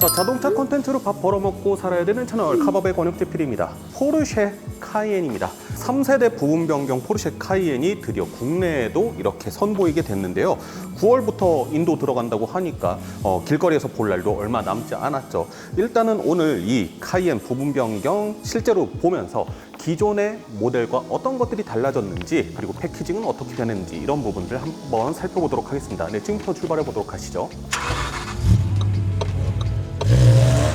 자, 자동차 콘텐츠로 밥 벌어먹고 살아야 되는 채널 카바의 권혁재필입니다. 포르쉐 카이엔입니다. 3세대 부분 변경 포르쉐 카이엔이 드디어 국내에도 이렇게 선보이게 됐는데요. 9월부터 인도 들어간다고 하니까 어, 길거리에서 볼 날도 얼마 남지 않았죠. 일단은 오늘 이 카이엔 부분 변경 실제로 보면서 기존의 모델과 어떤 것들이 달라졌는지 그리고 패키징은 어떻게 되는지 이런 부분들 한번 살펴보도록 하겠습니다. 네, 지금부터 출발해 보도록 하시죠.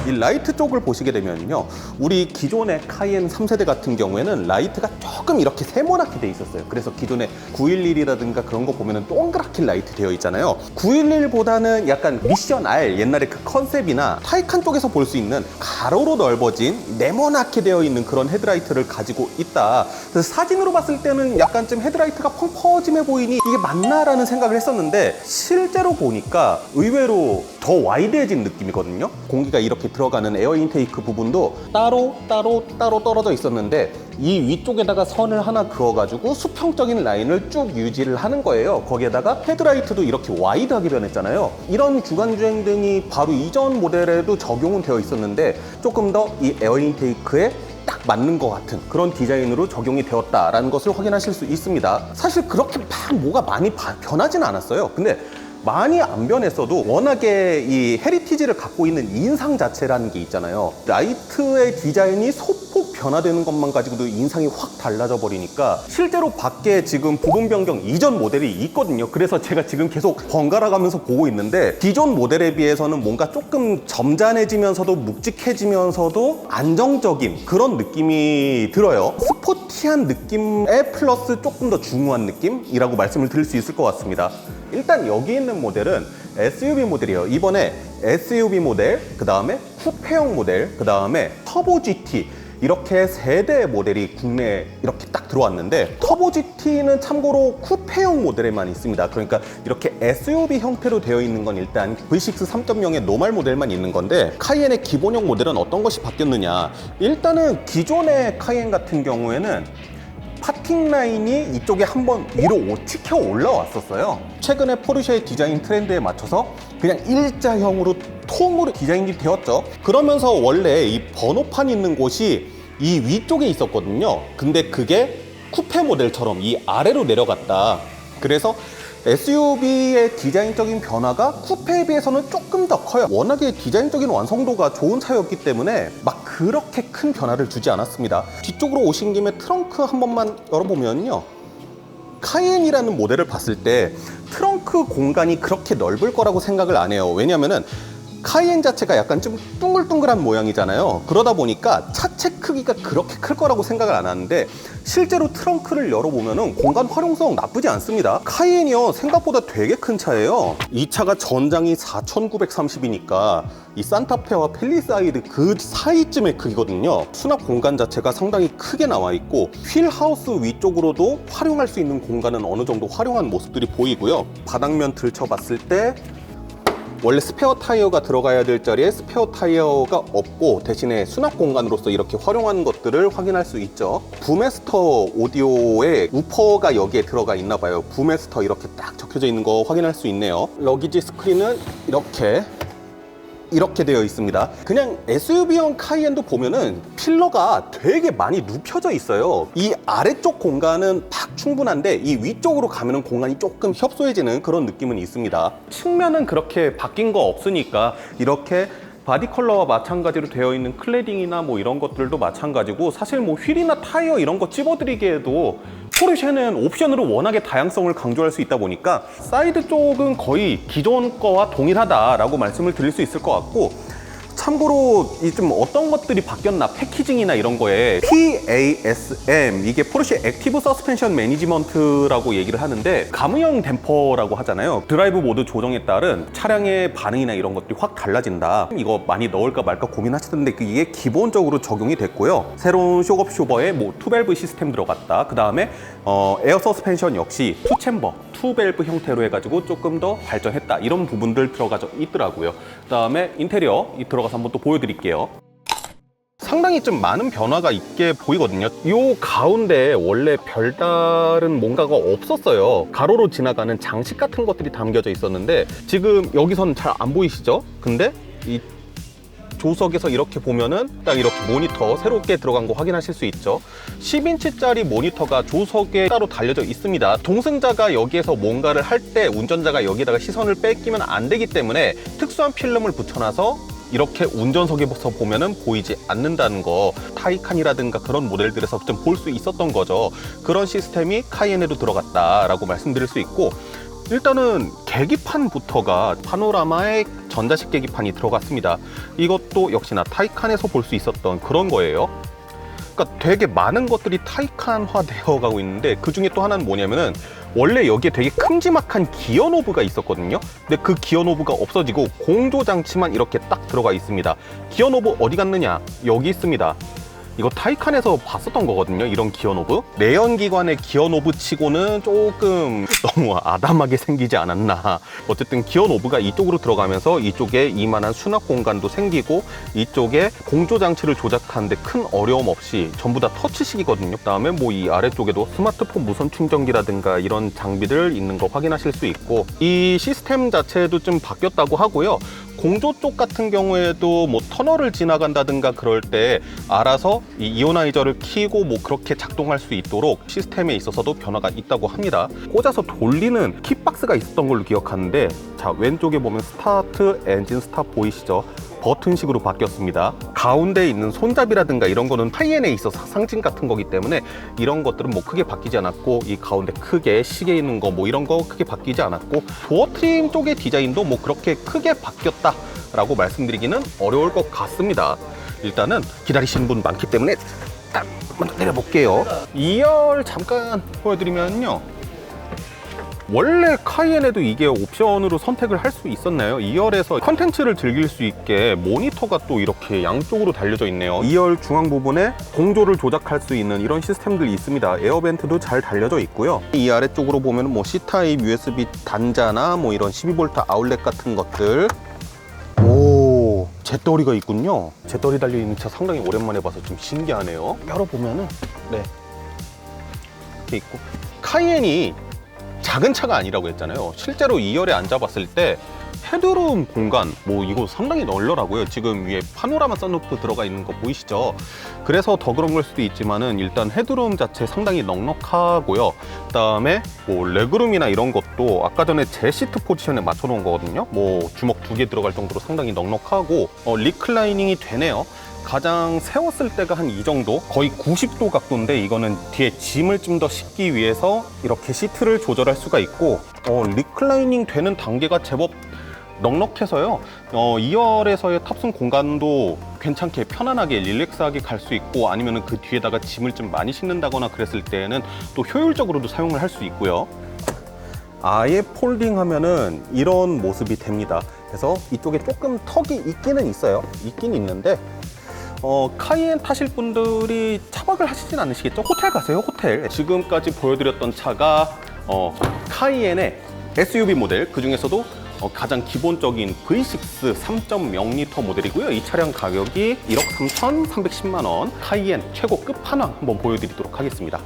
이 라이트 쪽을 보시게 되면요. 우리 기존의 카이엔 3세대 같은 경우에는 라이트가 조금 이렇게 세모나게 돼 있었어요. 그래서 기존의 911이라든가 그런 거 보면은 동그랗게 라이트 되어 있잖아요. 911보다는 약간 미션 R 옛날에 그 컨셉이나 타이칸 쪽에서 볼 수 있는 가로로 넓어진 네모나게 되어 있는 그런 헤드라이트를 가지고 있다. 그래서 사진으로 봤을 때는 약간 좀 헤드라이트가 펑퍼짐해 보이니 이게 맞나라는 생각을 했었는데 실제로 보니까 의외로 더 와이드해진 느낌이거든요. 공기가 이렇게 들어가는 에어 인테이크 부분도 따로 따로 따로 떨어져 있었는데 이 위쪽에다가 선을 하나 그어가지고 수평적인 라인을 쭉 유지를 하는 거예요. 거기에다가 헤드라이트도 이렇게 와이드하게 변했잖아요. 이런 주간 주행 등이 바로 이전 모델에도 적용은 되어 있었는데 조금 더 이 에어 인테이크에 딱 맞는 것 같은 그런 디자인으로 적용이 되었다라는 것을 확인하실 수 있습니다. 사실 그렇게 막 뭐가 많이 바- 변하진 않았어요. 근데 많이 안 변했어도 워낙에 이 헤리티지를 갖고 있는 인상 자체라는 게 있잖아요. 라이트의 디자인이 소 폭 변화되는 것만 가지고도 인상이 확 달라져 버리니까 실제로 밖에 지금 부분 변경 이전 모델이 있거든요. 그래서 제가 지금 계속 번갈아 가면서 보고 있는데 기존 모델에 비해서는 뭔가 조금 점잖해지면서도 묵직해지면서도 안정적인 그런 느낌이 들어요. 스포티한 느낌에 플러스 조금 더 중후한 느낌이라고 말씀을 드릴 수 있을 것 같습니다. 일단 여기 있는 모델은 SUV 모델이에요. 이번에 SUV 모델, 그 다음에 쿠페형 모델, 그 다음에 터보 GT 이렇게 세 대의 모델이 국내에 이렇게 딱 들어왔는데 터보 GT는 참고로 쿠페형 모델에만 있습니다. 그러니까 이렇게 SUV 형태로 되어 있는 건 일단 V6 3.0의 노말 모델만 있는 건데 카이엔의 기본형 모델은 어떤 것이 바뀌었느냐? 일단은 기존의 카이엔 같은 경우에는 파팅 라인이 이쪽에 한번 위로 오- 치켜 올라왔었어요. 최근에 포르쉐의 디자인 트렌드에 맞춰서 그냥 일자형으로 통으로 디자인이 되었죠. 그러면서 원래 이 번호판 있는 곳이 이 위쪽에 있었거든요. 근데 그게 쿠페 모델처럼 이 아래로 내려갔다. 그래서 SUV의 디자인적인 변화가 쿠페에 비해서는 조금 더 커요. 워낙에 디자인적인 완성도가 좋은 차였기 때문에 막 그렇게 큰 변화를 주지 않았습니다. 뒤쪽으로 오신 김에 트렁크 한 번만 열어보면요. 카이엔이라는 모델을 봤을 때 트렁크 공간이 그렇게 넓을 거라고 생각을 안 해요. 왜냐면은 카이엔 자체가 약간 좀 둥글둥글한 모양이잖아요. 그러다 보니까 차체 크기가 그렇게 클 거라고 생각을 안 하는데 실제로 트렁크를 열어보면은 공간 활용성 나쁘지 않습니다. 카이엔이요 생각보다 되게 큰 차예요. 이 차가 전장이 4,930이니까 이 산타페와 펠리사이드 그 사이쯤의 크기거든요. 수납 공간 자체가 상당히 크게 나와 있고 휠 하우스 위쪽으로도 활용할 수 있는 공간은 어느 정도 활용한 모습들이 보이고요. 바닥면 들쳐봤을 때 원래 스페어 타이어가 들어가야 될 자리에 스페어 타이어가 없고 대신에 수납 공간으로서 이렇게 활용하는 것들을 확인할 수 있죠. 부메스터 오디오에 우퍼가 여기에 들어가 있나 봐요. 부메스터 이렇게 딱 적혀져 있는 거 확인할 수 있네요. 러기지 스크린은 이렇게 이렇게 되어 있습니다. 그냥 SUV형 카이엔도 보면은 필러가 되게 많이 눕혀져 있어요. 이 아래쪽 공간은 딱 충분한데 이 위쪽으로 가면은 공간이 조금 협소해지는 그런 느낌은 있습니다. 측면은 그렇게 바뀐 거 없으니까 이렇게 바디 컬러와 마찬가지로 되어 있는 클레딩이나 뭐 이런 것들도 마찬가지고 사실 뭐 휠이나 타이어 이런 거 찝어드리기에도 포르쉐는 옵션으로 워낙에 다양성을 강조할 수 있다 보니까 사이드 쪽은 거의 기존 거와 동일하다라고 말씀을 드릴 수 있을 것 같고 참고로 이 좀 어떤 것들이 바뀌었나 패키징이나 이런 거에 PASM 이게 포르쉐 액티브 서스펜션 매니지먼트라고 얘기를 하는데 가무형 댐퍼라고 하잖아요. 드라이브 모드 조정에 따른 차량의 반응이나 이런 것들이 확 달라진다. 이거 많이 넣을까 말까 고민하시던데 이게 기본적으로 적용이 됐고요. 새로운 쇼업 쇼버에 뭐 투밸브 시스템 들어갔다. 그 다음에 어, 에어 서스펜션 역시 투 챔버 투 밸브 형태로 해가지고 조금 더 발전했다 이런 부분들 들어가져 있더라고요 그 다음에 인테리어 이 들어가서 한번 또 보여드릴게요 상당히 좀 많은 변화가 있게 보이거든요. 요 가운데 원래 별다른 뭔가가 없었어요. 가로로 지나가는 장식 같은 것들이 담겨져 있었는데 지금 여기서는 잘 안 보이시죠? 근데 이 조석에서 이렇게 보면은 딱 이렇게 모니터 새롭게 들어간 거 확인하실 수 있죠. 10인치짜리 모니터가 조석에 따로 달려져 있습니다. 동승자가 여기에서 뭔가를 할 때 운전자가 여기다가 시선을 뺏기면 안 되기 때문에 특수한 필름을 붙여놔서 이렇게 운전석에서 보면은 보이지 않는다는 거 타이칸이라든가 그런 모델들에서 좀 볼 수 있었던 거죠. 그런 시스템이 카이엔에도 들어갔다라고 말씀드릴 수 있고 일단은 계기판부터가 파노라마의 전자식 계기판이 들어갔습니다. 이것도 역시나 타이칸에서 볼 수 있었던 그런 거예요. 그러니까 되게 많은 것들이 타이칸화 되어 가고 있는데 그 중에 또 하나는 뭐냐면은 원래 여기에 되게 큼지막한 기어 노브가 있었거든요. 근데 그 기어 노브가 없어지고 공조 장치만 이렇게 딱 들어가 있습니다. 기어 노브 어디 갔느냐? 여기 있습니다. 이거 타이칸에서 봤었던 거거든요. 이런 기어 노브. 내연기관의 기어 노브 치고는 조금 너무 아담하게 생기지 않았나. 어쨌든 기어 노브가 이쪽으로 들어가면서 이쪽에 이만한 수납 공간도 생기고 이쪽에 공조 장치를 조작하는데 큰 어려움 없이 전부 다 터치식이거든요. 그다음에 뭐 이 아래쪽에도 스마트폰 무선 충전기라든가 이런 장비들 있는 거 확인하실 수 있고 이 시스템 자체도 좀 바뀌었다고 하고요. 공조 쪽 같은 경우에도 뭐 터널을 지나간다든가 그럴 때 알아서 이 이오나이저를 키고 뭐 그렇게 작동할 수 있도록 시스템에 있어서도 변화가 있다고 합니다. 꽂아서 돌리는 킥박스가 있었던 걸로 기억하는데 자 왼쪽에 보면 스타트 엔진 스탑 보이시죠? 버튼식으로 바뀌었습니다. 가운데 있는 손잡이라든가 이런 거는 하이엔에 있어서 상징 같은 거기 때문에 이런 것들은 뭐 크게 바뀌지 않았고 이 가운데 크게 시계 있는 거 뭐 이런 거 크게 바뀌지 않았고 도어 트림 쪽의 디자인도 뭐 그렇게 크게 바뀌었다라고 말씀드리기는 어려울 것 같습니다. 일단은 기다리시는 분 많기 때문에 딱 먼저 내려볼게요. 2열 잠깐 보여드리면요. 원래 카이엔에도 이게 옵션으로 선택을 할 수 있었나요? 2열에서 컨텐츠를 즐길 수 있게 모니터가 또 이렇게 양쪽으로 달려져 있네요. 2열 중앙 부분에 공조를 조작할 수 있는 이런 시스템들이 있습니다. 에어벤트도 잘 달려져 있고요. 이 아래쪽으로 보면 뭐 C타입 USB 단자나 뭐 이런 12V 아울렛 같은 것들 오, 잿더리가 있군요. 잿더리 달려있는 차 상당히 오랜만에 봐서 좀 신기하네요. 열어보면은, 네. 이렇게 있고. 카이엔이 작은 차가 아니라고 했잖아요. 실제로 2열에 앉아봤을 때 헤드룸 공간, 뭐 이거 상당히 널널하고요. 지금 위에 파노라마 썬루프 들어가 있는 거 보이시죠? 그래서 더 그런 걸 수도 있지만은 일단 헤드룸 자체 상당히 넉넉하고요. 그다음에 뭐 레그룸이나 이런 것도 아까 전에 제 시트 포지션에 맞춰 놓은 거거든요. 뭐 주먹 두 개 들어갈 정도로 상당히 넉넉하고 어, 리클라이닝이 되네요. 가장 세웠을 때가 한 이 정도? 거의 90도 각도인데 이거는 뒤에 짐을 좀 더 싣기 위해서 이렇게 시트를 조절할 수가 있고 어, 리클라이닝 되는 단계가 제법 넉넉해서요. 어, 2열에서의 탑승 공간도 괜찮게 편안하게 릴렉스하게 갈 수 있고 아니면 그 뒤에다가 짐을 좀 많이 싣는다거나 그랬을 때는 또 효율적으로도 사용을 할 수 있고요. 아예 폴딩 하면은 이런 모습이 됩니다. 그래서 이쪽에 조금 턱이 있기는 있어요. 있긴 있는데 어, 카이엔 타실 분들이 차박을 하시진 않으시겠죠? 호텔 가세요, 호텔. 지금까지 보여드렸던 차가 어, 카이엔의 SUV 모델, 그 중에서도 어, 가장 기본적인 V6 3.0L 모델이고요. 이 차량 가격이 1억 3,310만 원. 카이엔 최고 끝판왕 한번 보여드리도록 하겠습니다.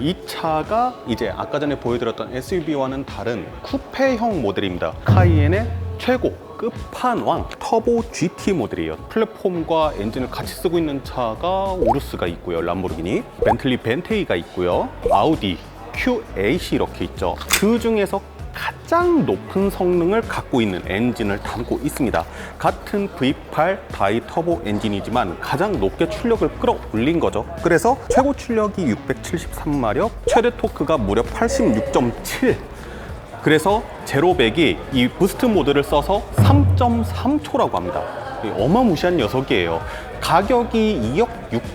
이 차가 이제 아까 전에 보여드렸던 SUV와는 다른 쿠페형 모델입니다. 카이엔의 최고 끝판왕 터보 GT 모델이에요. 플랫폼과 엔진을 같이 쓰고 있는 차가 오르스가 있고요. 람보르기니, 벤틀리 벤테이가 있고요. 아우디 Q8이 이렇게 있죠. 그 중에서 가장 높은 성능을 갖고 있는 엔진을 담고 있습니다. 같은 V8 다이 터보 엔진이지만 가장 높게 출력을 끌어올린 거죠. 그래서 최고 출력이 673마력, 최대 토크가 무려 86.7. 그래서 제로백이 이 부스트 모드를 써서 3.3초라고 합니다. 이 어마무시한 녀석이에요. 가격이 2억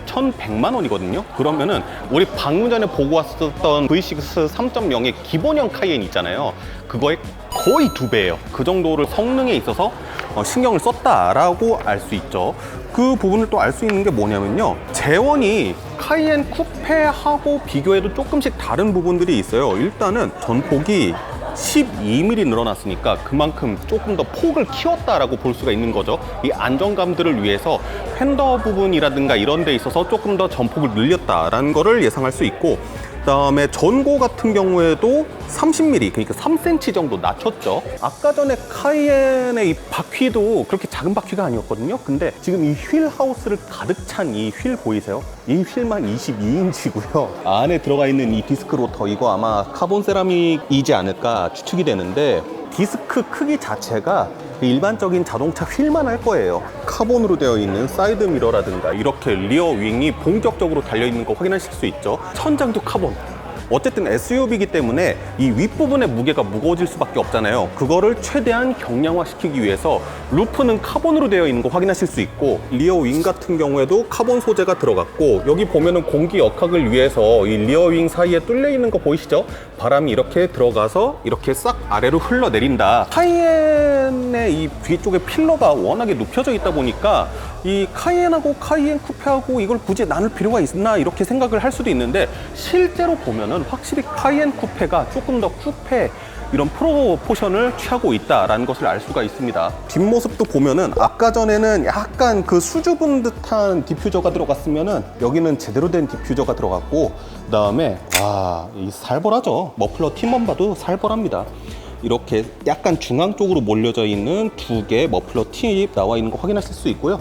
6,100만 원이거든요. 그러면은 우리 방금 전에 보고 왔었던 V6 3.0의 기본형 카이엔 있잖아요. 그거의 거의 두 배예요. 그 정도를 성능에 있어서 어, 신경을 썼다라고 알 수 있죠. 그 부분을 또 알 수 있는 게 뭐냐면요. 재원이 카이엔 쿠페하고 비교해도 조금씩 다른 부분들이 있어요. 일단은 전폭이 12mm 늘어났으니까 그만큼 조금 더 폭을 키웠다라고 볼 수가 있는 거죠. 이 안정감들을 위해서 팬더 부분이라든가 이런 데 있어서 조금 더 전폭을 늘렸다라는 거를 예상할 수 있고 그다음에 전고 같은 경우에도 30mm 그러니까 3cm 정도 낮췄죠. 아까 전에 카이엔의 이 바퀴도 그렇게 작은 바퀴가 아니었거든요. 근데 지금 이 휠 하우스를 가득 찬 이 휠 보이세요? 이 휠만 22인치고요. 안에 들어가 있는 이 디스크 로터 이거 아마 카본 세라믹이지 않을까 추측이 되는데 디스크 크기 자체가 일반적인 자동차 휠만 할 거예요. 카본으로 되어 있는 사이드 미러라든가 이렇게 리어 윙이 본격적으로 달려 있는 거 확인하실 수 있죠. 천장도 카본. 어쨌든 SUV이기 때문에 이 윗부분의 무게가 무거워질 수밖에 없잖아요. 그거를 최대한 경량화시키기 위해서 루프는 카본으로 되어 있는 거 확인하실 수 있고 리어 윙 같은 경우에도 카본 소재가 들어갔고 여기 보면은 공기 역학을 위해서 이 리어 윙 사이에 뚫려 있는 거 보이시죠? 바람이 이렇게 들어가서 이렇게 싹 아래로 흘러내린다. 카이엔의 이 뒤쪽에 필러가 워낙에 눕혀져 있다 보니까 이 카이엔하고 카이엔 쿠페하고 이걸 굳이 나눌 필요가 있나 이렇게 생각을 할 수도 있는데 실제로 보면은 확실히 카이엔 쿠페가 조금 더 쿠페 이런 프로포션을 취하고 있다라는 것을 알 수가 있습니다. 뒷모습도 보면은 아까 전에는 약간 그 수줍은 듯한 디퓨저가 들어갔으면은 여기는 제대로 된 디퓨저가 들어갔고 그다음에 와, 이 살벌하죠. 머플러 팀원 봐도 살벌합니다. 이렇게 약간 중앙 쪽으로 몰려져 있는 두개 머플러 팁 나와 있는 거 확인하실 수 있고요.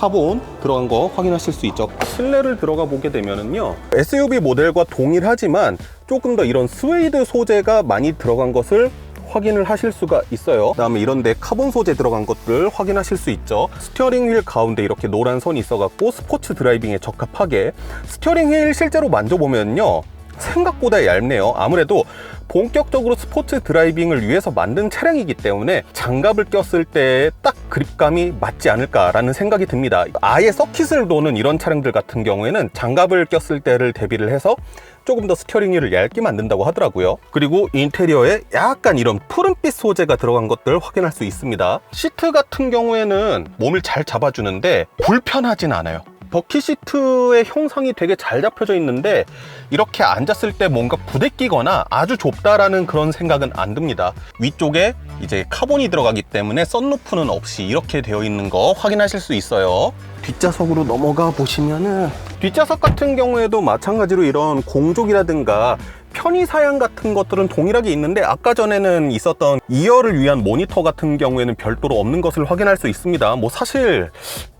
카본 들어간 거 확인하실 수 있죠. 실내를 들어가 보게 되면은요. SUV 모델과 동일하지만 조금 더 이런 스웨이드 소재가 많이 들어간 것을 확인을 하실 수가 있어요. 그 다음에 이런데 카본 소재 들어간 것들 확인하실 수 있죠. 스티어링 휠 가운데 이렇게 노란 선이 있어 갖고 스포츠 드라이빙에 적합하게 스티어링 휠 실제로 만져보면요. 생각보다 얇네요. 아무래도 본격적으로 스포츠 드라이빙을 위해서 만든 차량이기 때문에 장갑을 꼈을 때 딱 그립감이 맞지 않을까라는 생각이 듭니다. 아예 서킷을 도는 이런 차량들 같은 경우에는 장갑을 꼈을 때를 대비를 해서 조금 더 스티어링 휠을 얇게 만든다고 하더라고요. 그리고 인테리어에 약간 이런 푸른빛 소재가 들어간 것들 확인할 수 있습니다. 시트 같은 경우에는 몸을 잘 잡아주는데 불편하진 않아요. 버킷 시트의 형상이 되게 잘 잡혀져 있는데 이렇게 앉았을 때 뭔가 부대끼거나 아주 좁다라는 그런 생각은 안 듭니다. 위쪽에 이제 카본이 들어가기 때문에 썬루프는 없이 이렇게 되어 있는 거 확인하실 수 있어요. 뒷좌석으로 넘어가 보시면은 뒷좌석 같은 경우에도 마찬가지로 이런 공족이라든가 편의 사양 같은 것들은 동일하게 있는데 아까 전에는 있었던 2열을 위한 모니터 같은 경우에는 별도로 없는 것을 확인할 수 있습니다. 뭐 사실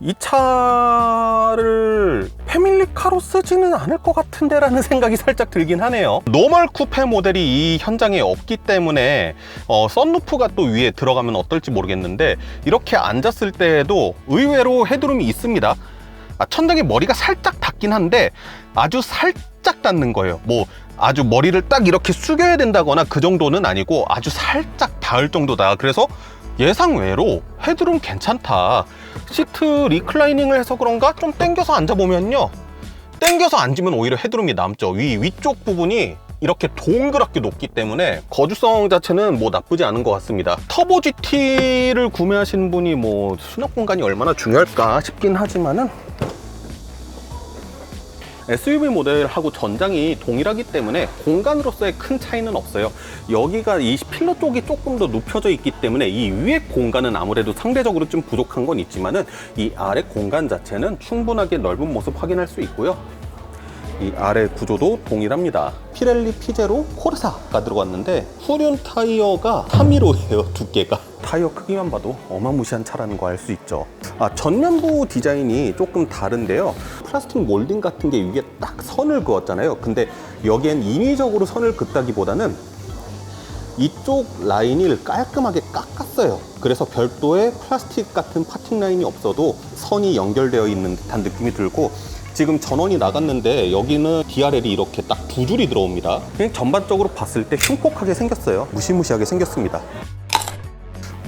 이 차를 패밀리카로 쓰지는 않을 것 같은데 라는 생각이 살짝 들긴 하네요. 노멀 쿠페 모델이 이 현장에 없기 때문에 어, 썬루프가 또 위에 들어가면 어떨지 모르겠는데 이렇게 앉았을 때에도 의외로 헤드룸이 있습니다. 아, 천장에 머리가 살짝 닿긴 한데 아주 살짝 닿는 거예요. 뭐 아주 머리를 딱 이렇게 숙여야 된다거나 그 정도는 아니고 아주 살짝 닿을 정도다. 그래서 예상 외로 헤드룸 괜찮다. 시트 리클라이닝을 해서 그런가 좀 당겨서 앉아보면요. 당겨서 앉으면 오히려 헤드룸이 남죠. 위 위쪽 부분이 이렇게 동그랗게 높기 때문에 거주성 자체는 뭐 나쁘지 않은 것 같습니다. 터보 GT를 구매하신 분이 뭐 수납 공간이 얼마나 중요할까 싶긴 하지만은 SUV 모델하고 전장이 동일하기 때문에 공간으로서의 큰 차이는 없어요. 여기가 이 필러 쪽이 조금 더 눕혀져 있기 때문에 이 위에 공간은 아무래도 상대적으로 좀 부족한 건 있지만은 이 아래 공간 자체는 충분하게 넓은 모습 확인할 수 있고요. 이 아래 구조도 동일합니다. 피렐리 피제로 코르사가 들어갔는데 후륜 타이어가 315예요 두께가. 타이어 크기만 봐도 어마무시한 차라는 거 알 수 있죠. 아 전면부 디자인이 조금 다른데요. 플라스틱 몰딩 같은 게 위에 딱 선을 그었잖아요. 근데 여기엔 인위적으로 선을 긋다기보다는 이쪽 라인을 깔끔하게 깎았어요. 그래서 별도의 플라스틱 같은 파팅 라인이 없어도 선이 연결되어 있는 듯한 느낌이 들고 지금 전원이 나갔는데 여기는 DRL이 이렇게 딱 두 줄이 들어옵니다. 그냥 전반적으로 봤을 때 흉폭하게 생겼어요. 무시무시하게 생겼습니다.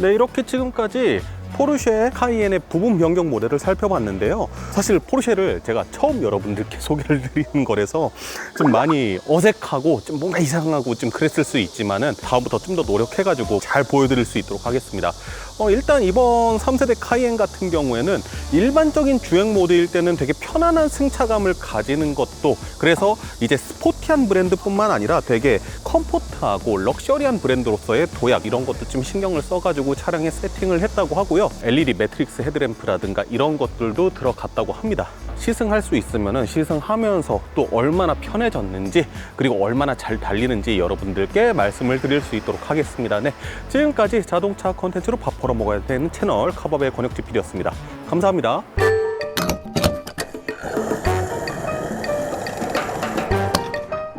네, 이렇게 지금까지 포르쉐 카이엔의 부분 변경 모델을 살펴봤는데요. 사실 포르쉐를 제가 처음 여러분들께 소개를 드리는 거라서 좀 많이 어색하고 좀 뭔가 이상하고 좀 그랬을 수 있지만은 다음부터 좀 더 노력해가지고 잘 보여드릴 수 있도록 하겠습니다. 어, 일단 이번 3세대 카이엔 같은 경우에는 일반적인 주행 모드일 때는 되게 편안한 승차감을 가지는 것도 그래서 이제 스포티한 브랜드뿐만 아니라 되게 컴포트하고 럭셔리한 브랜드로서의 도약 이런 것도 좀 신경을 써가지고 차량에 세팅을 했다고 하고요. LED 매트릭스 헤드램프라든가 이런 것들도 들어갔다고 합니다. 시승할 수 있으면 시승하면서 또 얼마나 편해졌는지 그리고 얼마나 잘 달리는지 여러분들께 말씀을 드릴 수 있도록 하겠습니다. 네, 지금까지 자동차 콘텐츠로 밥 벌어 먹어야 되는 채널 카바의 권혁지 PD였습니다. 감사합니다.